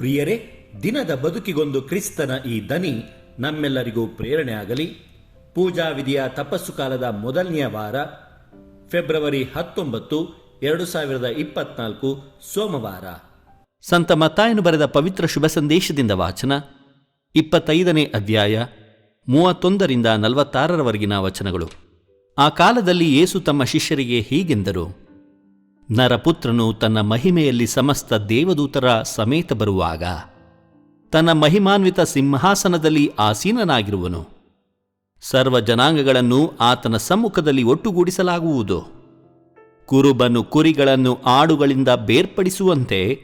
ಪ್ರಿಯರೇ, ದಿನದ ಬದುಕಿಗೊಂದು ಕ್ರಿಸ್ತನ ಈ ದನಿ ನಮ್ಮೆಲ್ಲರಿಗೂ ಪ್ರೇರಣೆ ಆಗಲಿ. ಪೂಜಾ ವಿಧಿಯ ತಪಸ್ಸು ಕಾಲದ ಮೊದಲನೆಯ ವಾರ, ಫೆಬ್ರವರಿ ಹತ್ತೊಂಬತ್ತು, ಎರಡು ಸಾವಿರದ ಇಪ್ಪತ್ನಾಲ್ಕು ಸೋಮವಾರ. ಸಂತ ಮತ್ತಾಯನು ಬರೆದ ಪವಿತ್ರ ಶುಭ ಸಂದೇಶದಿಂದ ವಾಚನ. ಇಪ್ಪತ್ತೈದನೇ ಅಧ್ಯಾಯ, ಮೂವತ್ತೊಂದರಿಂದ ನಲವತ್ತಾರರವರೆಗಿನ ವಚನಗಳು. ಆ ಕಾಲದಲ್ಲಿ ಯೇಸು ತಮ್ಮ ಶಿಷ್ಯರಿಗೆ ಹೀಗೆಂದರು. ನರಪುತ್ರನು ತನ್ನ ಮಹಿಮೆಯಲ್ಲಿ ಸಮಸ್ತ ದೇವದೂತರ ಸಮೇತ ಬರುವಾಗ ತನ್ನ ಮಹಿಮಾನ್ವಿತ ಸಿಂಹಾಸನದಲ್ಲಿ ಆಸೀನನಾಗಿರುವನು. ಸರ್ವ ಜನಾಂಗಗಳನ್ನು ಆತನ ಸಮ್ಮುಖದಲ್ಲಿ ಒಟ್ಟುಗೂಡಿಸಲಾಗುವುದು. ಕುರುಬನು ಕುರಿಗಳನ್ನು ಆಡುಗಳಿಂದ ಬೇರ್ಪಡಿಸುವಂತೆ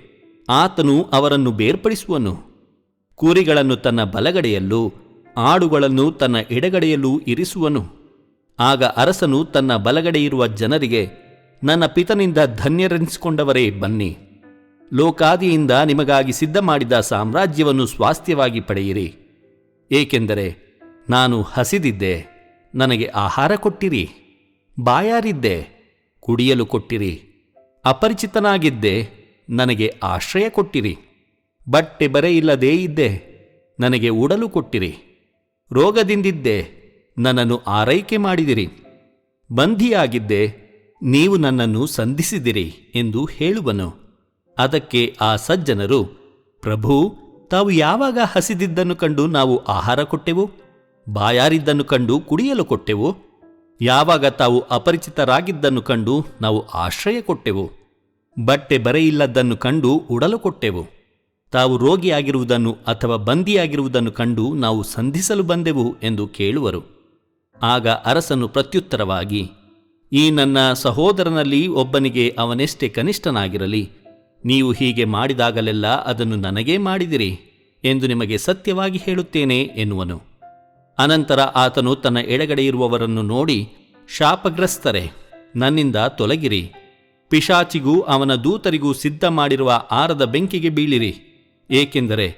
ಆತನು ಅವರನ್ನು ಬೇರ್ಪಡಿಸುವನು. ಕುರಿಗಳನ್ನು ತನ್ನ ಬಲಗಡೆಯಲ್ಲೂ ಆಡುಗಳನ್ನು ತನ್ನ ಎಡಗಡೆಯಲ್ಲೂ ಇರಿಸುವನು. ಆಗ ಅರಸನು ತನ್ನ ಬಲಗಡೆಯಿರುವ ಜನರಿಗೆ ನನ್ನ ಪಿತನಿಂದ ಧನ್ಯರೆನಿಸಿಕೊಂಡವರೇ ಬನ್ನಿ. ಲೋಕಾದಿಯಿಂದ ನಿಮಗಾಗಿ ಸಿದ್ಧ ಮಾಡಿದ ಸಾಮ್ರಾಜ್ಯವನ್ನು ಸ್ವಾಸ್ಥ್ಯವಾಗಿ ಪಡೆಯಿರಿ. ಏಕೆಂದರೆ ನಾನು ಹಸಿದಿದ್ದೆ, ನನಗೆ ಆಹಾರ ಕೊಟ್ಟಿರಿ, ಬಾಯಾರಿದ್ದೆ, ಕುಡಿಯಲು ಕೊಟ್ಟಿರಿ, ಅಪರಿಚಿತನಾಗಿದ್ದೆ, ನನಗೆ ಆಶ್ರಯ ಕೊಟ್ಟಿರಿ, ಬಟ್ಟೆ ಬರೆ ಇದ್ದೆ, ನನಗೆ ಉಡಲು ಕೊಟ್ಟಿರಿ, ರೋಗದಿಂದಿದ್ದೆ, ನನ್ನನ್ನು ಆರೈಕೆ ಮಾಡಿದಿರಿ, ಬಂಧಿಯಾಗಿದ್ದೆ ನೀವು ನನ್ನನ್ನು ಸಂಧಿಸಿದಿರಿ ಎಂದು ಹೇಳುವನು. ಅದಕ್ಕೆ ಆ ಸಜ್ಜನರು, ಪ್ರಭು, ತಾವು ಯಾವಾಗ ಹಸಿದಿದ್ದನ್ನು ಕಂಡು ನಾವು ಆಹಾರ ಕೊಟ್ಟೆವು? ಬಾಯಾರಿದ್ದನ್ನು ಕಂಡು ಕುಡಿಯಲು ಕೊಟ್ಟೆವು? ಯಾವಾಗ ತಾವು ಅಪರಿಚಿತರಾಗಿದ್ದನ್ನು ಕಂಡು ನಾವು ಆಶ್ರಯ ಕೊಟ್ಟೆವು? ಬಟ್ಟೆ ಬರೆಯಿಲ್ಲದ್ದನ್ನು ಕಂಡು ಉಡಲು ಕೊಟ್ಟೆವು? ತಾವು ರೋಗಿಯಾಗಿರುವುದನ್ನು ಅಥವಾ ಬಂದಿಯಾಗಿರುವುದನ್ನು ಕಂಡು ನಾವು ಸಂಧಿಸಲು ಬಂದೆವು? ಎಂದು ಕೇಳುವರು. ಆಗ ಅರಸನು ಪ್ರತ್ಯುತ್ತರವಾಗಿ ಈ ನನ್ನ ಸಹೋದರನಲ್ಲಿ ಒಬ್ಬನಿಗೆ ಅವನೆಷ್ಟೇ ಕನಿಷ್ಠನಾಗಿರಲಿ, ನೀವು ಹೀಗೆ ಮಾಡಿದಾಗಲೆಲ್ಲ ಅದನ್ನು ನನಗೇ ಮಾಡಿದಿರಿ ಎಂದು ನಿಮಗೆ ಸತ್ಯವಾಗಿ ಹೇಳುತ್ತೇನೆ ಎನ್ನುವನು. ಅನಂತರ ಆತನು ತನ್ನ ಎಡಗಡೆ ಇರುವವರನ್ನು ನೋಡಿ, ಶಾಪಗ್ರಸ್ತರೆ, ನನ್ನಿಂದ ತೊಲಗಿರಿ. ಪಿಶಾಚಿಗೂ ಅವನ ದೂತರಿಗೂ ಸಿದ್ಧ ಮಾಡಿರುವ ಆರದ ಬೆಂಕಿಗೆ ಬೀಳಿರಿ. ಏಕೆಂದರೆ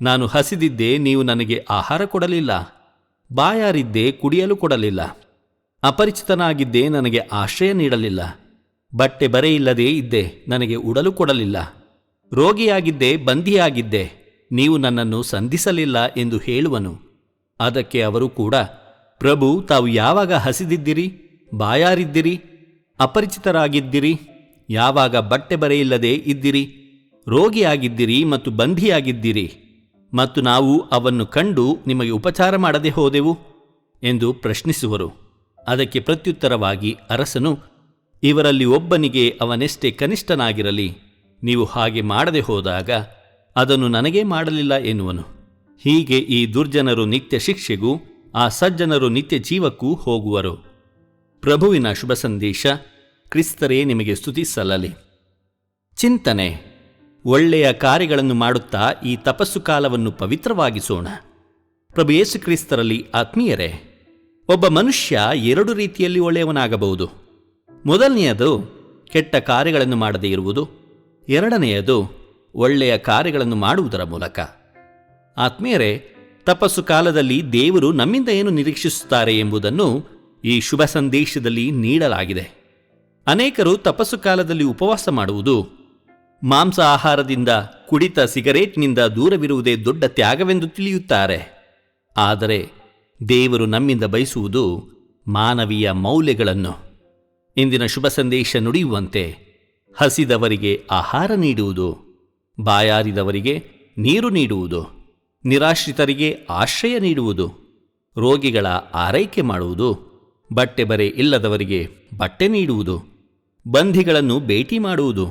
ನಾನು ಹಸಿದಿದ್ದೆ ನೀವು ನನಗೆ ಆಹಾರ ಕೊಡಲಿಲ್ಲ, ಬಾಯಾರಿದ್ದೆ ಕುಡಿಯಲು ಕೊಡಲಿಲ್ಲ. ಅಪರಿಚಿತನಾಗಿದ್ದೆ ನನಗೆ ಆಶ್ರಯ ನೀಡಲಿಲ್ಲ. ಬಟ್ಟೆ ಬರೆಯಿಲ್ಲದೇ ಇದ್ದೆ ನನಗೆ ಉಡಲು ಕೊಡಲಿಲ್ಲ. ರೋಗಿಯಾಗಿದ್ದೆ ಬಂಧಿಯಾಗಿದ್ದೆ ನೀವು ನನ್ನನ್ನು ಸಂಧಿಸಲಿಲ್ಲ ಎಂದು ಹೇಳುವನು. ಅದಕ್ಕೆ ಅವರು ಕೂಡ, ಪ್ರಭು, ತಾವು ಯಾವಾಗ ಹಸಿದಿದ್ದಿರಿ? ಬಾಯಾರಿದ್ದಿರಿ? ಅಪರಿಚಿತರಾಗಿದ್ದಿರಿ? ಯಾವಾಗ ಬಟ್ಟೆ ಬರೆಯಿಲ್ಲದೆ ಇದ್ದಿರಿ? ರೋಗಿಯಾಗಿದ್ದಿರಿ ಮತ್ತು ಬಂಧಿಯಾಗಿದ್ದಿರಿ? ಮತ್ತು ನಾವು ಅವನ್ನು ಕಂಡು ನಿಮಗೆ ಉಪಚಾರ ಮಾಡದೆ ಹೋದೆವು? ಎಂದು ಪ್ರಶ್ನಿಸುವರು. ಅದಕ್ಕೆ ಪ್ರತ್ಯುತ್ತರವಾಗಿ ಅರಸನು, ಇವರಲ್ಲಿ ಒಬ್ಬನಿಗೆ ಅವನೆಷ್ಟೇ ಕನಿಷ್ಠನಾಗಿರಲಿ, ನೀವು ಹಾಗೆ ಮಾಡದೆ ಹೋದಾಗ ಅದನ್ನು ನನಗೇ ಮಾಡಲಿಲ್ಲ ಎನ್ನುವನು. ಹೀಗೆ ಈ ದುರ್ಜನರು ನಿತ್ಯ ಶಿಕ್ಷೆಗೂ, ಆ ಸಜ್ಜನರು ನಿತ್ಯ ಜೀವಕ್ಕೂ ಹೋಗುವರು. ಪ್ರಭುವಿನ ಶುಭ ಸಂದೇಶ, ಕ್ರಿಸ್ತರೇ ನಿಮಗೆ ಸ್ತುತಿ ಸಲ್ಲಲಿ. ಚಿಂತನೆ, ಒಳ್ಳೆಯ ಕಾರ್ಯಗಳನ್ನು ಮಾಡುತ್ತಾ ಈ ತಪಸ್ಸು ಕಾಲವನ್ನು ಪವಿತ್ರವಾಗಿಸೋಣ. ಪ್ರಭು ಯೇಸು ಕ್ರಿಸ್ತರಲ್ಲಿ ಆತ್ಮೀಯರೇ ಒಬ್ಬ ಮನುಷ್ಯ ಎರಡು ರೀತಿಯಲ್ಲಿ ಒಳ್ಳೆಯವನಾಗಬಹುದು. ಮೊದಲನೆಯದು ಕೆಟ್ಟ ಕಾರ್ಯಗಳನ್ನು ಮಾಡದೇ ಇರುವುದು. ಎರಡನೆಯದು ಒಳ್ಳೆಯ ಕಾರ್ಯಗಳನ್ನು ಮಾಡುವುದರ ಮೂಲಕ. ಆತ್ಮೀಯರೇ, ತಪಸ್ಸು ಕಾಲದಲ್ಲಿ ದೇವರು ನಮ್ಮಿಂದ ಏನು ನಿರೀಕ್ಷಿಸುತ್ತಾರೆ ಎಂಬುದನ್ನು ಈ ಶುಭ ಸಂದೇಶದಲ್ಲಿ ನೀಡಲಾಗಿದೆ. ಅನೇಕರು ತಪಸ್ಸು ಕಾಲದಲ್ಲಿ ಉಪವಾಸ ಮಾಡುವುದು, ಮಾಂಸ ಆಹಾರದಿಂದ ಕುಡಿತ ಸಿಗರೇಟ್ನಿಂದ ದೂರವಿರುವುದೇ ದೊಡ್ಡ ತ್ಯಾಗವೆಂದು ತಿಳಿಯುತ್ತಾರೆ. ಆದರೆ ದೇವರು ನಮ್ಮಿಂದ ಬಯಸುವುದು ಮಾನವೀಯ ಮೌಲ್ಯಗಳನ್ನು. ಇಂದಿನ ಶುಭ ಸಂದೇಶ ನುಡಿಯುವಂತೆ ಹಸಿದವರಿಗೆ ಆಹಾರ ನೀಡುವುದು, ಬಾಯಾರಿದವರಿಗೆ ನೀರು ನೀಡುವುದು, ನಿರಾಶ್ರಿತರಿಗೆ ಆಶ್ರಯ ನೀಡುವುದು, ರೋಗಿಗಳ ಆರೈಕೆ ಮಾಡುವುದು, ಬಟ್ಟೆ ಬರೆ ಇಲ್ಲದವರಿಗೆ ಬಟ್ಟೆ ನೀಡುವುದು, ಬಂಧಿಗಳನ್ನು ಭೇಟಿ ಮಾಡುವುದು,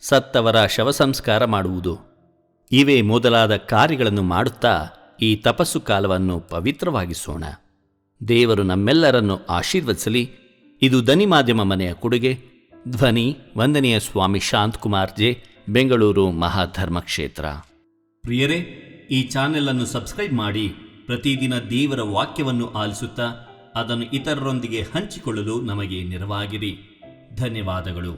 ಸತ್ತವರ ಶವ ಸಂಸ್ಕಾರ ಮಾಡುವುದು, ಇವೇ ಮೊದಲಾದ ಕಾರ್ಯಗಳನ್ನು ಮಾಡುತ್ತಾ ಈ ತಪಸ್ಸು ಕಾಲವನ್ನು ಪವಿತ್ರವಾಗಿಸೋಣ. ದೇವರು ನಮ್ಮೆಲ್ಲರನ್ನು ಆಶೀರ್ವದಿಸಲಿ. ಇದು ದನಿ ಮಾಧ್ಯಮ ಮನೆಯ ಕೊಡುಗೆ. ಧ್ವನಿ ವಂದನೆಯ ಸ್ವಾಮಿ ಶಾಂತ್ ಕುಮಾರ್ ಜೆ ಬೆಂಗಳೂರು ಮಹಾಧರ್ಮ ಕ್ಷೇತ್ರ. ಪ್ರಿಯರೇ, ಈ ಚಾನೆಲ್ ಅನ್ನು ಸಬ್ಸ್ಕ್ರೈಬ್ ಮಾಡಿ, ಪ್ರತಿದಿನ ದೇವರ ವಾಕ್ಯವನ್ನು ಆಲಿಸುತ್ತಾ, ಅದನ್ನು ಇತರರೊಂದಿಗೆ ಹಂಚಿಕೊಳ್ಳಲು ನಮಗೆ ನೆರವಾಗಿರಿ ಧನ್ಯವಾದಗಳು.